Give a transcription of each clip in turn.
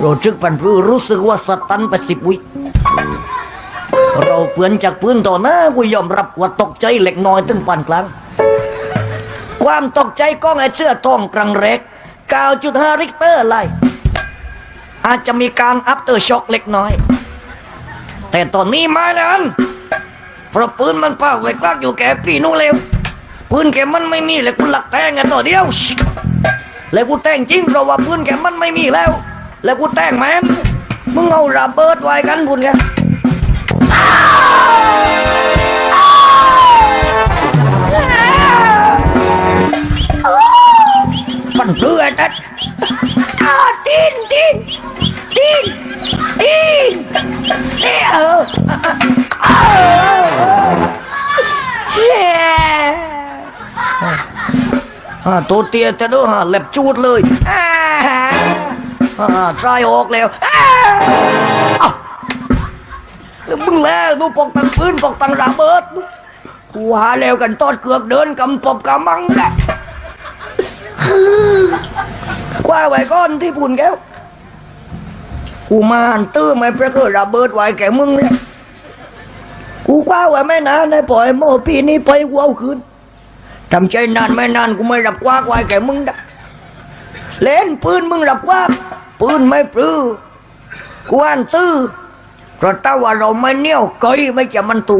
เราจึกปันพื้รู้สึกว่าสตันไปสิบวิเราเปลือนจากปืนต่อหน้ากูยอมรับว่าตกใจเล็กน้อยถึงปานกลาง ความตกใจก้องไอ้เสื้อทองกรังเล็ก9.5ริกเตอร์เลยอาจจะมีการอัปเตอร์ช็อกเล็กน้อย แต่ตอนนี้มาแล้วอันเพราะปืนมันเป้าไว้กลักอยู่แก่พี่นู้นเร็วปืนแกมันไม่มีเลยกูหลักแทงกันต่อเดียวชิแล้วกูแต่งจริงเพราะว่าปืนแกมันไม่มีแล้ว แล้วกูแต่งแม่นมึงเอาระเบิดไว้กันบุญกันมันเพื่อทัดอ้าวตีนตีนตีนตีนเอ้าอ้าวเฮ้อ่าตัวเตี้ยจะดูฮะเล็บจูดเลยอ ใจออกแล้วแล้วมึงแล้วดูปกตังปืนปกตังระเบิดกูหาแล้วกันตอดเกือกเดินกำปบกำมังแหละคว้าไว้ก้อนที่ปุ่นแก้วกูมาหันตื้อไม่ประเกิดระเบิดไว้แกมึงเลยกูคว้าไว้ไม่นานได้ปล่อยโมปีนี้ไปกูเอาคืนทำใจนานไม่นานกูไม่รับคว้าไว้แกมึงได้เล่นปืนมึงรับคว้า ปืนไม่ปลื้อกูหันตื้อเพราะถ้าว่าเราไม่เนี่ยวเกยไม่จะมันตู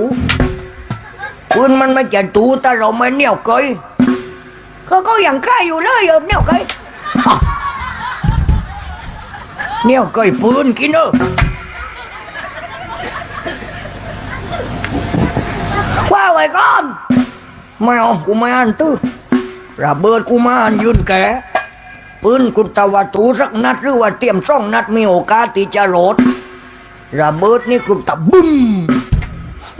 ปืนมันไม่จะตูแต่เราไม่เนี่ยวเกยก็ก็ยังใกล้อยู่เลยเออเนี่ยไก่เนี่ยไก่ปืนกินเออคว้าไว้ก่อนไม่เอากูไม่อ่านตื้อระเบิดกูมาอ่านยืนแก ปืนกุตวัตูสักนัดหรือว่าเตรียมช่องนัดมีโอกาสที่จะโหลดระเบิดนี่กุตะบึ้ม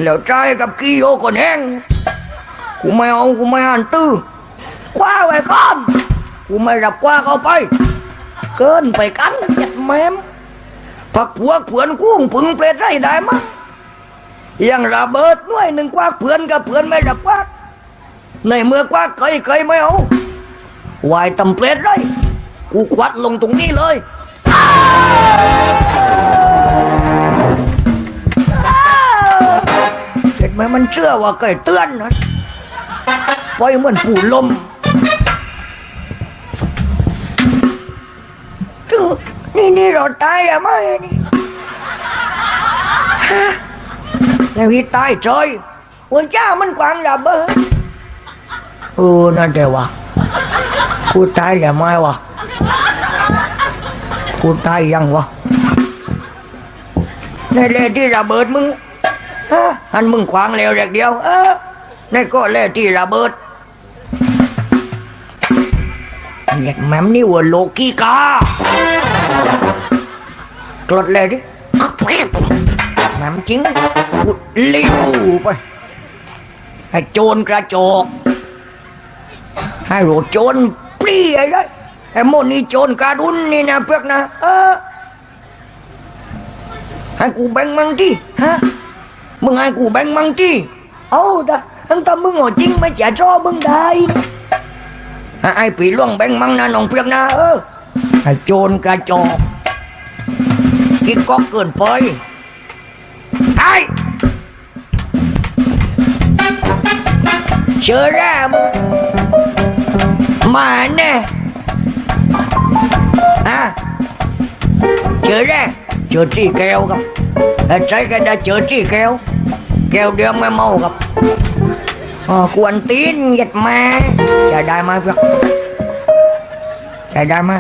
แล้วใจกับกีโยคนแห้งกูไม่เอากูไม่อ่านตื้อคว้าไว้ก่อนกูไม่รับคว้าเข้าไป เกินไปกันยัดแมมพักพวกเพื่อนกุ้งพึงเปรตได้ได้มั้งยังระเบิดหน่วยหนึ่งคว้าเพื่อนกับเพื่อนไม่รับคว้าในเมื่อคว้าเคยเคยไม่เอาวายตำเปรตไร กูควัดลงตรงนี้เลยเห็นไหมมันเชื่อว่าเคยเตือนนะปล่อยเหมือนปู่ลมนี่นี่เราตายอะไม่นี่ฮะแล้วพี่ตายจอยวันเจ้ามันกวางระเบิดเออนั่นเดี๋ยววะกูตายแล้วไม่วะ กูตายยังวะในเลที่ระเบิดมึงฮะอันมึงขวางแล้วแรกเดียว เออในก็แล่ที่ระเบิดเรียกแมมนี่ว่าโลกีกากรดเลยดิแมมจริงอุดลิ้วไปให้โจรกระจกให้โรโจรปรีไอ้ได้ ไอ้โมนี่โจรกาดุนนี่นะเพื่อนนะเออให้กูแบ่งมังที่ฮะมึงให้กูแบ่งมังที่เอาดะทั้งตามึงหัวจริงไม่เจ๋อจอมึงได้ไอ้ปีล่วงแบ่งมังนะน้องเพื่อนนะเออไอ้โจรกระจอกกิ๊กก็เกินไปไอ้เชื่อแร่มาแน่ chờ ra chờ chi keo không à, trái cái đã chờ chi keo แก้วเดียวไม่เมาครับอ๋อกวนตีนหยัดมาจะได้ไหมเพื่อนจะได้ไหม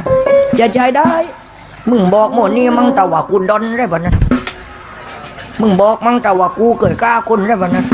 จะใจได้ มึงบอกหมดนี่มึงแต่ว่ากูดอนได้ปะนั้นมึงบอกมึงแต่ว่ากูเกิดกล้าคนได้ปะนั้น